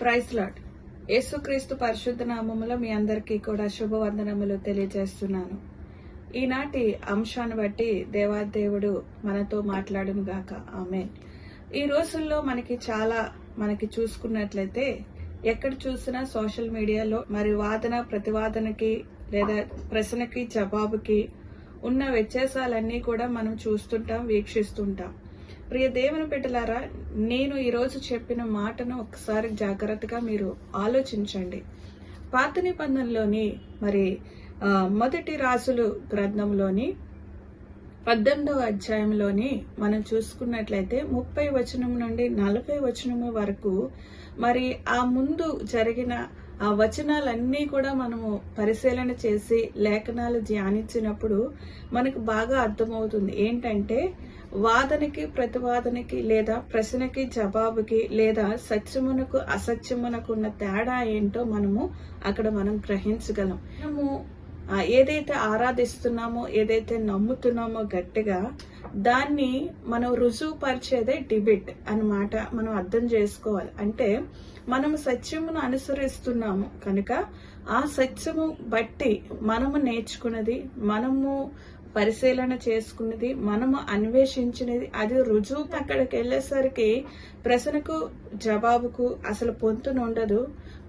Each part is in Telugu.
ప్రైస్ లాట్ యేసుక్రీస్తు పరిశుద్ధ నామములో మీ అందరికీ కూడా శుభవందనములు తెలియజేస్తున్నాను. ఈనాటి అంశాన్ని బట్టి దేవాదేవుడు మనతో మాట్లాడును గాక. ఆమె ఈ రోజుల్లో మనకి చాలా మనకి చూసుకున్నట్లయితే ఎక్కడ చూసినా సోషల్ మీడియాలో మరి వాదన ప్రతివాదనకి లేదా ప్రశ్నకి జవాబుకి ఉన్న వ్యత్యాసాలన్నీ కూడా మనం చూస్తుంటాం వీక్షిస్తుంటాం. ప్రియ దేవుని బిడ్డలారా నేను ఈరోజు చెప్పిన మాటను ఒకసారి జాగ్రత్తగా మీరు ఆలోచించండి. పాత నిబంధనలోని మరి మొదటి రాసులు గ్రంథంలోని పద్దెనిమిదవ అధ్యాయంలోని మనం చూసుకున్నట్లయితే ముప్పై వచనం నుండి నలభై వచనము వరకు మరి ఆ ముందు జరిగిన ఆ వచనాలన్నీ కూడా మనము పరిశీలన చేసి లేఖనాలు ధ్యానించినప్పుడు మనకు బాగా అర్థమవుతుంది. ఏంటంటే వాదనకి ప్రతివాదనకి లేదా ప్రశ్నకి జవాబుకి లేదా సత్యమునకు అసత్యమునకు ఉన్న తేడా ఏంటో మనము అక్కడ మనం గ్రహించగలం. మనము ఏదైతే ఆరాధిస్తున్నామో ఏదైతే నమ్ముతున్నామో గట్టిగా దాన్ని మనం రుజువుపరిచేదే డిబిట్ అనమాట అన్నమాట మనం అర్థం చేసుకోవాలి. అంటే మనం సత్యమును అనుసరిస్తున్నాము కనుక ఆ సత్యము బట్టి మనము నేర్చుకున్నది మనము పరిశీలన చేసుకున్నది మనము అన్వేషించినది అది రుజువు అక్కడికి వెళ్ళేసరికి ప్రశ్నకు జవాబుకు అసలు పొంతున ఉండదు.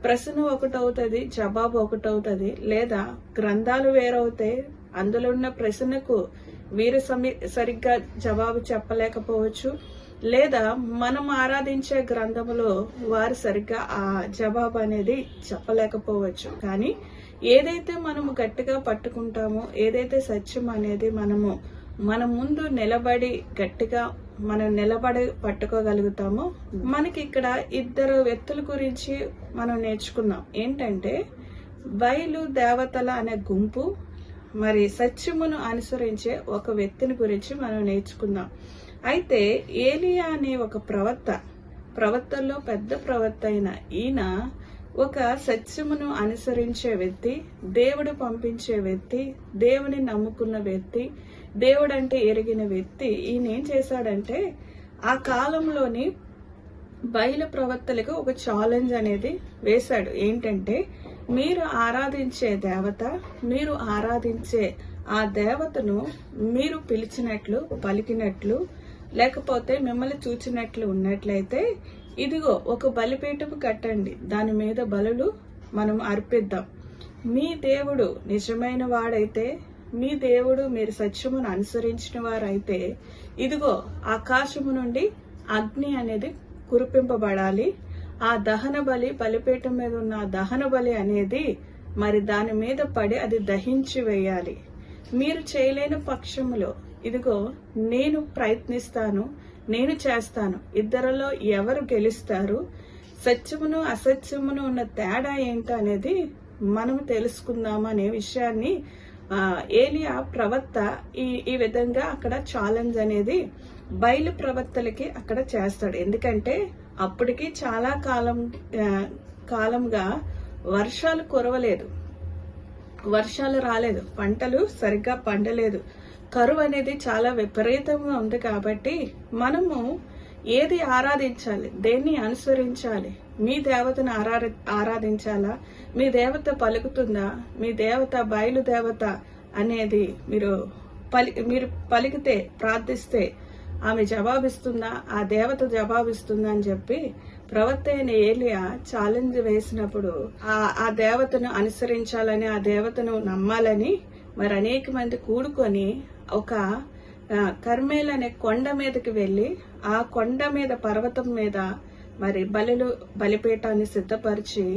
ప్రశ్న ఒకటవుతుంది జవాబు ఒకటవుతుంది లేదా గ్రంథాలు వేరవుతాయి అందులో ఉన్న ప్రశ్నకు వీరు సమి సరిగ్గా జవాబు చెప్పలేకపోవచ్చు. లేదా మనం ఆరాధించే గ్రంథములో వారు సరిగ్గా ఆ జవాబు అనేది చెప్పలేకపోవచ్చు. కానీ ఏదైతే మనము గట్టిగా పట్టుకుంటామో ఏదైతే సత్యం అనేది మనము మన ముందు నిలబడి గట్టిగా మనం నిలబడి పట్టుకోగలుగుతామో? మనకి ఇక్కడ ఇద్దరు వ్యక్తుల గురించి మనం నేర్చుకున్నాం. ఏంటంటే బయలు దేవతల అనే గుంపు మరి సత్యమును అనుసరించే ఒక వ్యక్తిని గురించి మనం నేర్చుకుందాం అయితే ఏలియా అనే ఒక ప్రవక్త ప్రవక్తల్లో పెద్ద ప్రవక్త అయిన ఈయన ఒక సత్యమును అనుసరించే వ్యక్తి దేవుడు పంపించే వ్యక్తి దేవుని నమ్ముకున్న వ్యక్తి దేవుడు అంటే ఎరిగిన వ్యక్తి ఈయన ఏం చేశాడంటే ఆ కాలంలోని బయలు ప్రవక్తలకు ఒక ఛాలెంజ్ అనేది వేశాడు. ఏంటంటే మీరు ఆరాధించే దేవత మీరు ఆరాధించే ఆ దేవతను మీరు పిలిచినట్లు పలికినట్లు లేకపోతే మిమ్మల్ని చూచినట్లు ఉన్నట్లయితే ఇదిగో ఒక బలిపీఠము కట్టండి. దాని మీద బలులు మనం అర్పిద్దాం. మీ దేవుడు నిజమైన వాడైతే మీ దేవుడు మీరు సత్యమును అనుసరించిన వారైతే ఇదిగో ఆకాశము నుండి అగ్ని అనేది కురిపింపబడాలి. ఆ దహన బలి బలిపీఠం మీద ఉన్న దహన బలి అనేది మరి దాని మీద పడి అది దహించి వేయాలి. మీరు చేయలేని పక్షములో ఇదిగో నేను ప్రయత్నిస్తాను. నేను చేస్తాను. ఇద్దరిలో ఎవరు గెలుస్తారు? సత్యమును అసత్యమును ఉన్న తేడా ఏంటి అనేది మనం తెలుసుకుందాం అనే విషయాన్ని ఆ, ఏలియా ప్రవక్త ఈ ఈ విధంగా అక్కడ ఛాలెంజ్ అనేది బయలు ప్రవక్తలకి అక్కడ చేస్తాడు. ఎందుకంటే అప్పటికి చాలా కాలం కాలంగా వర్షాలు కురవలేదు. వర్షాలు రాలేదు. పంటలు సరిగ్గా పండలేదు. కరువు అనేది చాలా విపరీతంగా ఉంది కాబట్టి మనము ఏది ఆరాధించాలి? దేన్ని అనుసరించాలి? మీ దేవతను ఆరా ఆరాధించాలా? మీ దేవత పలుకుతుందా? మీ దేవత బయలు దేవత అనేది మీరు పలి మీరు పలికితే ప్రార్థిస్తే ఆమె జవాబిస్తుందా? ఆ దేవత జవాబిస్తుందా అని చెప్పి ప్రవక్త అయిన ఏలియా ఛాలెంజ్ వేసినప్పుడు ఆ ఆ దేవతను అనుసరించాలని ఆ దేవతను నమ్మాలని మరి అనేక మంది కూడుకొని ఒక కర్మేల్ అనే కొండ మీదకి వెళ్ళి ఆ కొండ మీద పర్వతం మీద మరి బలులు బలిపీఠాన్ని సిద్ధపరిచి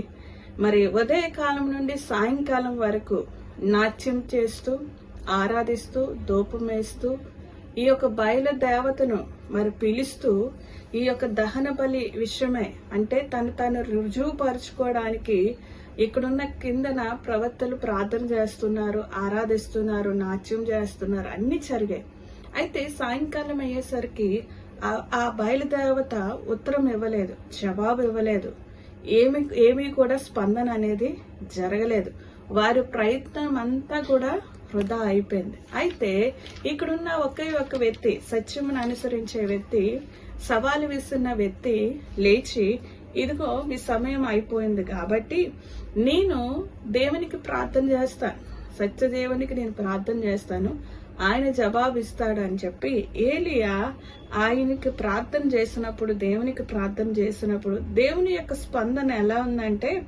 మరి ఉదయకాలం నుండి సాయంకాలం వరకు నాట్యం చేస్తూ ఆరాధిస్తూ ధూపం వేస్తూ ఈ యొక్క బయలు దేవతను మరి పిలుస్తూ ఈ యొక్క దహన బలి విషయమై అంటే తను తను రుజువుపరుచుకోవడానికి ఇక్కడున్న కిందన ప్రవక్తలు ప్రార్థన చేస్తున్నారు ఆరాధిస్తున్నారు నాట్యం చేస్తున్నారు అన్ని జరిగాయి. అయితే సాయంకాలం అయ్యేసరికి ఆ- బయలుదేవత ఉత్తరం ఇవ్వలేదు జవాబు ఇవ్వలేదు. ఏమి ఏమీ కూడా స్పందన అనేది జరగలేదు. వారి ప్రయత్నం అంతా కూడా వృధా అయిపోయింది. అయితే ఇక్కడున్న ఒకే ఒక వ్యక్తి సత్యమును అనుసరించే వ్యక్తి సవాలు విస్తున్న వ్యక్తి లేచి ఇదిగో మీ సమయం అయిపోయింది కాబట్టి నేను దేవునికి ప్రార్థన చేస్తాను. సత్యదేవునికి నేను ప్రార్థన చేస్తాను. ఆయన జవాబిస్తాడు అని చెప్పి ఏలియా ఆయనకి ప్రార్థన చేసినప్పుడు దేవునికి ప్రార్థన చేసినప్పుడు దేవుని యొక్క స్పందన ఎలా ఉందంటే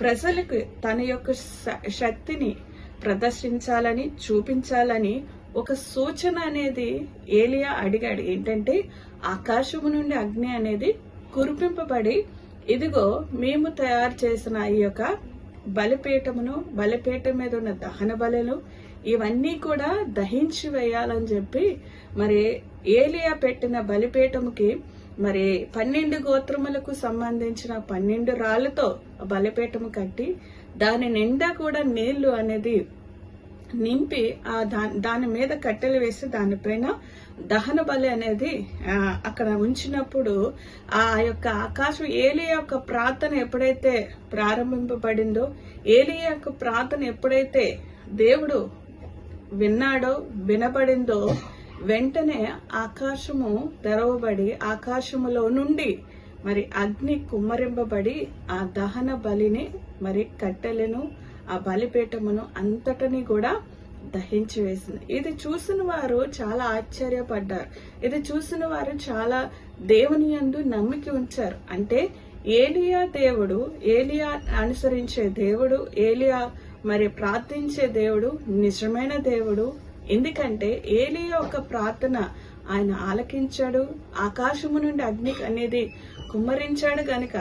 ప్రజలకు తన యొక్క శ- శక్తిని ప్రదర్శించాలని చూపించాలని ఒక సూచన అనేది ఏలియా అడిగాడు. ఏంటంటే ఆకాశము నుండి అగ్ని అనేది కురిపింపబడి ఇదిగో మేము తయారు చేసిన ఈ యొక్క బలిపీఠమును బలిపీఠం మీద ఉన్న దహన బలులు ఇవన్నీ కూడా దహించి వేయాలని చెప్పి మరి ఏలియా పెట్టిన బలిపీఠముకి మరి పన్నెండు గోత్రములకు సంబంధించిన పన్నెండు రాళ్ళతో బలిపీఠము కట్టి దాని నిండా కూడా నీళ్ళు అనేది నింపి ఆ దాని మీద కట్టెలు వేసి దానిపైన దహన బలి అనేది అక్కడ ఉంచినప్పుడు ఆ యొక్క ఆకాశం ఏలి యొక్క ప్రార్థన ఎప్పుడైతే ప్రారంభింపబడిందో ఏలి యొక్క ప్రార్థన ఎప్పుడైతే దేవుడు విన్నాడో వినబడిందో వెంటనే ఆకాశము తెరవబడి ఆకాశములో నుండి మరి అగ్ని కుమ్మరింపబడి ఆ దహన బలిని మరి కట్టెలను ఆ బలిపీఠమును అంతటని కూడా దహించి వేసింది. ఇది చూసిన వారు చాలా ఆశ్చర్యపడ్డారు. ఇది చూసిన వారు చాలా దేవుని యందు నమ్మిక ఉంచారు. అంటే ఏలియా దేవుడు ఏలియా అనుసరించే దేవుడు ఏలియా మరి ప్రార్థించే దేవుడు నిజమైన దేవుడు. ఎందుకంటే ఏలియా యొక్క ప్రార్థన ఆయన ఆలకించాడు. ఆకాశము నుండి అగ్ని అనేది కుమ్మరించాడు గనుక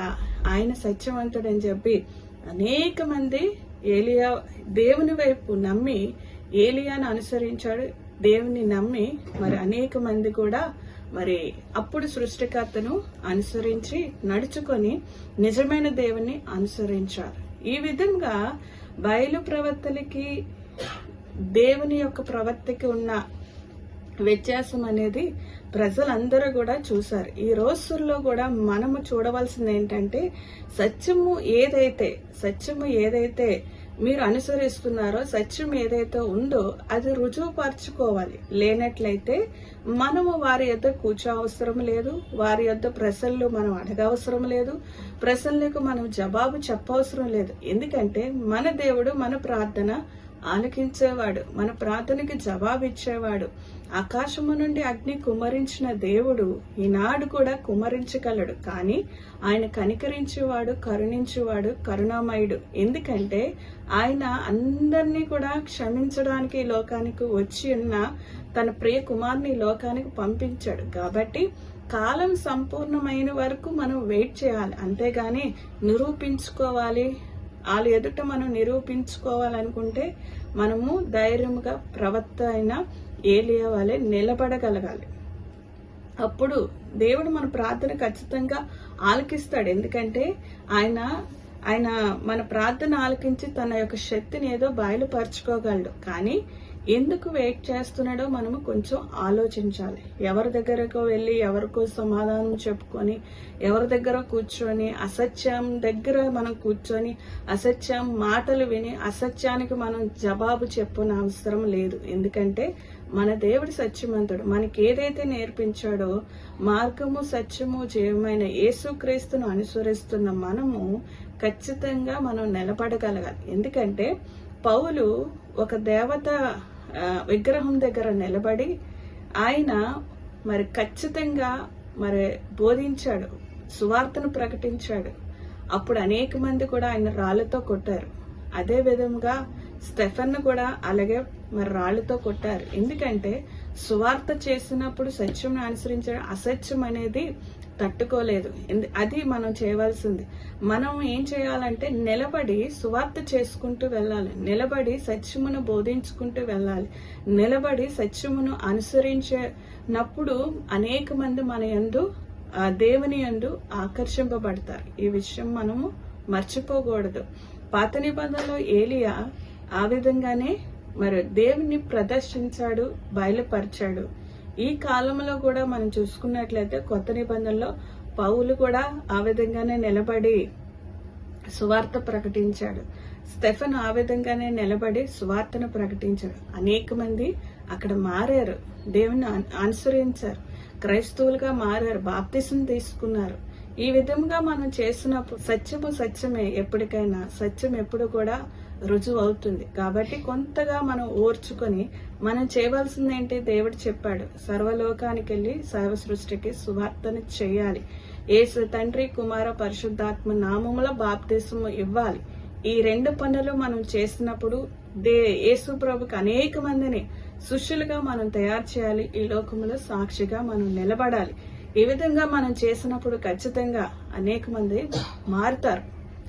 ఆయన సత్యవంతుడని చెప్పి అనేక మంది ఏలియా దేవుని వైపు నమ్మి ఏలియాను అనుసరించాడు దేవుని నమ్మి మరి అనేక మంది కూడా మరి అప్పుడు సృష్టికర్తను అనుసరించి నడుచుకొని నిజమైన దేవుని అనుసరించారు. ఈ విధంగా బయలు ప్రవర్తలకి దేవుని యొక్క ప్రవర్తికి ఉన్న వ్యత్యాసం అనేది ప్రజలందరూ కూడా చూశారు. ఈ రోజుల్లో కూడా మనము చూడవలసింది ఏంటంటే సత్యము ఏదైతే సత్యము ఏదైతే మీరు అనుసరిస్తున్నారో సత్యం ఏదైతే ఉందో అది రుజువుపరచుకోవాలి. లేనట్లయితే మనము వారి యొద్ద కూర్చో అవసరం లేదు వారి యొద్ద ప్రశ్నలు మనం అడగవసరం లేదు ప్రశ్నలకు మనం జవాబు చెప్పవసరం లేదు. ఎందుకంటే మన దేవుడు మన ప్రార్థన ఆలకించేవాడు మన ప్రార్థనకి జవాబిచ్చేవాడు. ఆకాశము నుండి అగ్ని కుమరించిన దేవుడు ఈనాడు కూడా కుమరించగలడు. కానీ ఆయన కనికరించేవాడు కరుణించేవాడు కరుణామయుడు. ఎందుకంటే ఆయన అందరినీ కూడా క్షమించడానికి ఈ లోకానికి వచ్చి ఉన్న తన ప్రియ కుమార్ని ఈ లోకానికి పంపించాడు. కాబట్టి కాలం సంపూర్ణమైన వరకు మనం వెయిట్ చేయాలి. అంతేగాని నిరూపించుకోవాలి. వాళ్ళ ఎదుట మనం నిరూపించుకోవాలనుకుంటే మనము ధైర్యంగా ప్రవర్త అయిన ఏలియా వాళ్ళే నిలబడగలగాలి. అప్పుడు దేవుడు మన ప్రార్థన ఖచ్చితంగా ఆలకిస్తాడు. ఎందుకంటే ఆయన ఆయన మన ప్రార్థన ఆలకించి తన యొక్క శక్తిని ఏదో బయలుపరచుకోగలడు. కానీ ఎందుకు వెయిట్ చేస్తున్నాడో మనము కొంచెం ఆలోచించాలి. ఎవరి దగ్గరకు వెళ్ళి ఎవరికో సమాధానం చెప్పుకొని ఎవరి దగ్గర కూర్చొని అసత్యం దగ్గర మనం కూర్చొని అసత్యం మాటలు విని అసత్యానికి మనం జవాబు చెప్పిన అవసరం లేదు. ఎందుకంటే మన దేవుడు సత్యమంతుడు మనకి ఏదైతే నేర్పించాడో మార్గము సత్యము జీవమైన యేసుక్రీస్తును అనుసరిస్తున్న మనము ఖచ్చితంగా మనం నిలబడగలగాలి. ఎందుకంటే పౌలు ఒక దేవత విగ్రహం దగ్గర నిలబడి ఆయన మరి ఖచ్చితంగా మరి బోధించాడు సువార్తను ప్రకటించాడు. అప్పుడు అనేక మంది కూడా ఆయన రాళ్ళతో కొట్టారు. అదే విధంగా స్టెఫన్ కూడా అలాగే మరి రాళ్ళతో కొట్టారు. ఎందుకంటే సువార్త చేసినప్పుడు సత్యం అనుసరించడం అసత్యం అనేది తట్టుకోలేదు. అది మనం చేయవలసింది. మనం ఏం చేయాలంటే నిలబడి సువార్త చేసుకుంటూ వెళ్ళాలి. నిలబడి సత్యమును బోధించుకుంటూ వెళ్ళాలి. నిలబడి సత్యమును అనుసరించినప్పుడు అనేక మంది మన యందు దేవుని యందు ఆకర్షింపబడతారు. ఈ విషయం మనము మర్చిపోకూడదు. పాత నిబంధనలో ఏలియా ఆ విధంగానే మరి దేవుని ప్రదర్శించాడు బయలుపరిచాడు. ఈ కాలంలో కూడా మనం చూసుకున్నట్లయితే కొత్త నిబంధనలో పౌలు కూడా ఆ విధంగానే నిలబడి సువార్త ప్రకటించాడు. స్టెఫన్ ఆ విధంగానే నిలబడి సువార్తను ప్రకటించాడు. అనేక మంది అక్కడ మారారు. దేవుని అనుసరించారు క్రైస్తవులుగా మారారు. బాప్తిసం తీసుకున్నారు. ఈ విధంగా మనం చేసినప్పుడు సత్యము సత్యమే ఎప్పటికైనా సత్యం ఎప్పుడు కూడా రుజువు అవుతుంది. కాబట్టి కొంతగా మనం ఓర్చుకొని మనం చేయవలసింది ఏంటి దేవుడు చెప్పాడు సర్వలోకానికి వెళ్ళి సర్వ సృష్టికి సువార్తను చేయాలి. ఏసు తండ్రి కుమార పరిశుద్ధాత్మ నామముల బాప్తిసము ఇవ్వాలి. ఈ రెండు పనులు మనం చేసినప్పుడు దే యేసు ప్రభుకి అనేక మందిని శిష్యులుగా మనం తయారు చేయాలి. ఈ లోకములో సాక్షిగా మనం నిలబడాలి. ఈ విధంగా మనం చేసినప్పుడు ఖచ్చితంగా అనేక మంది మారుతారు.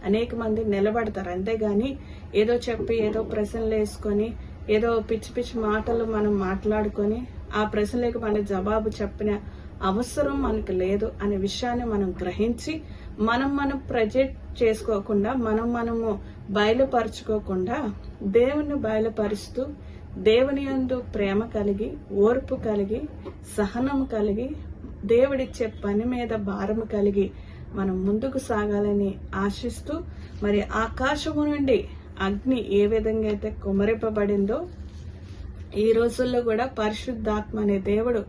అనేక మంది నిలబడతారు. అంతేగాని ఏదో చెప్పి ఏదో ప్రశ్నలు వేసుకొని ఏదో పిచ్చి పిచ్చి మాటలు మనం మాట్లాడుకొని ఆ ప్రశ్నలకు మన జవాబు చెప్పిన అవసరం మనకు లేదు అనే విషయాన్ని మనం గ్రహించి మనం మనం ప్రజెక్ట్ చేసుకోకుండా మనం మనము బయలుపరచుకోకుండా దేవుని బయలుపరుస్తూ దేవుని యందు ప్రేమ కలిగి ఓర్పు కలిగి సహనం కలిగి దేవుడిచ్చే పని మీద భారం కలిగి మనం ముందుకు సాగాలని ఆశిస్తూ మరి ఆకాశము నుండి అగ్ని ఏ విధంగా అయితే కుమరింపబడిందో ఈ రోజుల్లో కూడా పరిశుద్ధాత్మ అనే దేవుడు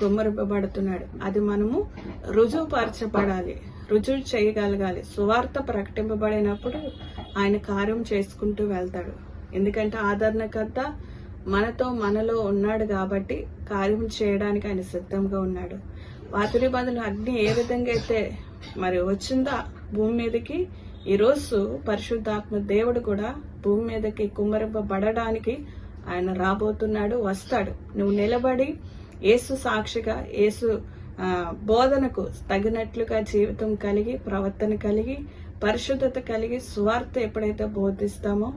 కుమ్మరింపబడుతున్నాడు. అది మనము రుజువుపరచబడాలి రుజువు చేయగలగాలి. సువార్త ప్రకటింపబడినప్పుడు ఆయన కార్యం చేసుకుంటూ వెళ్తాడు. ఎందుకంటే ఆదరణకర్త మనతో మనలో ఉన్నాడు కాబట్టి కార్యం చేయడానికి ఆయన సిద్ధంగా ఉన్నాడు. వాతుడి బదులు అగ్ని ఏ విధంగా అయితే మరి వచ్చిందా భూమి మీదకి ఈరోజు పరిశుద్ధాత్మ దేవుడు కూడా భూమి మీదకి కుమ్మరింపబడడానికి ఆయన రాబోతున్నాడు వస్తాడు. నువ్వు నిలబడి ఏసు సాక్షిగా ఏసు బోధనకు తగినట్లుగా జీవితం కలిగి ప్రవర్తన కలిగి పరిశుద్ధత కలిగి స్వార్థ ఎప్పుడైతే బోధిస్తామో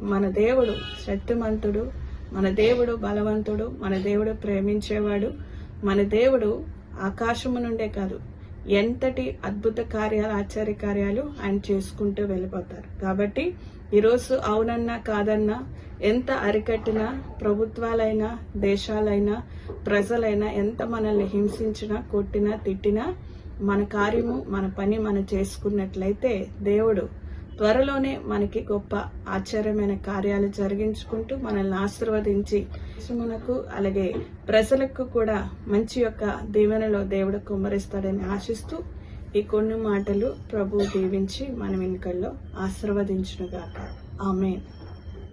మన దేవుడు శక్తిమంతుడు మన దేవుడు బలవంతుడు మన దేవుడు ప్రేమించేవాడు మన దేవుడు ఆకాశము నుండే కాదు ఎంతటి అద్భుత కార్యాలు ఆశ్చర్య కార్యాలు ఆయన చేసుకుంటూ వెళ్ళిపోతారు. కాబట్టి ఈరోజు అవునన్నా కాదన్నా ఎంత అరికట్టినా ప్రభుత్వాలైనా దేశాలైనా ప్రజలైనా ఎంత మనల్ని హింసించినా కొట్టినా తిట్టినా మన కార్యము మన పని మనం చేసుకున్నట్లయితే దేవుడు త్వరలోనే మనకి గొప్ప ఆశ్చర్యమైన కార్యాలు జరిగించుకుంటూ మనల్ని ఆశీర్వదించి మనకు అలాగే ప్రజలకు కూడా మంచి యొక్క దీవెనలో దేవుడు కుమ్మరిస్తాడని ఆశిస్తూ ఈ కొన్ని మాటలు ప్రభు దీవించి మన వెనుకల్లో ఆశీర్వదించునుగాక. ఆమెన్.